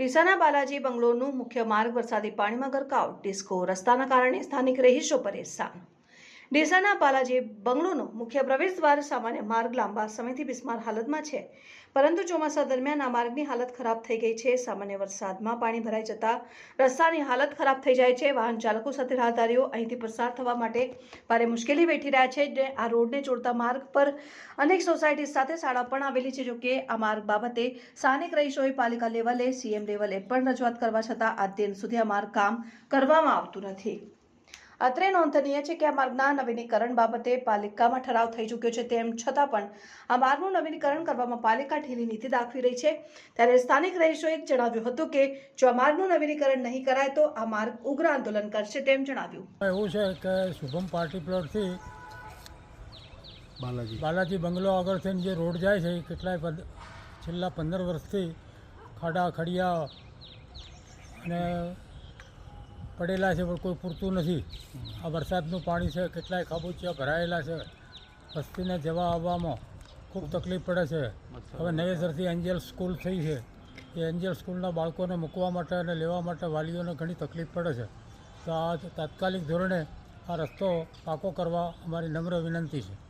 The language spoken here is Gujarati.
ડીસાના બાલાજી બંગલોનું મુખ્ય માર્ગ વરસાદી પાણીમાં ગરકાવ. ડિસ્કો રસ્તાના કારણે સ્થાનિક રહીશો પરેશાન. ડીસાના બાલાજી બંગલોનો મુખ્ય પ્રવેશદ્વાર સામાન્ય માર્ગ લાંબા સમયથી બિસ્માર હાલતમાં છે. પરંતુ ચોમાસા દરમિયાન આ માર્ગની હાલત ખરાબ થઈ ગઈ છે. સામાન્ય વરસાદમાં પાણી ભરાઈ જતા રસ્તાની હાલત ખરાબ થઈ જાય છે. વાહન ચાલકો સાથે રાહદારીઓ અહીંથી પસાર થવા માટે ભારે મુશ્કેલી વેઠી રહ્યા છે. જે આ રોડને જોડતા માર્ગ પર અનેક સોસાયટી સાથે શાળા પણ આવેલી છે. જોકે આ માર્ગ બાબતે સ્થાનિક રહીશોએ પાલિકા લેવલે, સીએમ લેવલે પણ રજૂઆત કરવા છતાં આ દિન સુધી આ માર્ગ કામ કરવામાં આવતું નથી. અત્રે નોંધનીય છે કે આ માર્ગના નવીનીકરણ બાબતે પાલિકામાં ઠરાવ થઈ ચૂક્યો છે તેમ છતાં પણ આ માર્ગનું નવીનીકરણ કરવામાં પાલિકા ઢીલી નીતિ દાખવી રહી છે. ત્યારે સ્થાનિક રહીશોએ જણાવ્યું હતું કે જો આ માર્ગનું નવીનીકરણ નહીં કરાય તો આ માર્ગ ઉગ્ર આંદોલન કરશે તેમ જણાવ્યું. એવું છે કે શુભમ પાર્ટી પ્લોટથી બાલાજી. બાલાજી બંગલો આગળ થઈને જે રોડ જાય છે એ કેટલાય છેલ્લા પંદર વર્ષથી ખાડા ખડિયા અને પડેલા છે, પણ કોઈ પૂરતું નથી. આ વરસાદનું પાણી છે, કેટલાય ખાબોચિયા ભરાયેલા છે. વસ્તીને જવા આવવામાં ખૂબ તકલીફ પડે છે. હવે નવેસરથી એન્જલ સ્કૂલ થઈ છે. એ એન્જલ સ્કૂલના બાળકોને મૂકવા માટે અને લેવા માટે વાલીઓને ઘણી તકલીફ પડે છે. તો આ તાત્કાલિક ધોરણે આ રસ્તો પાકો કરવા અમારી નમ્ર વિનંતી છે.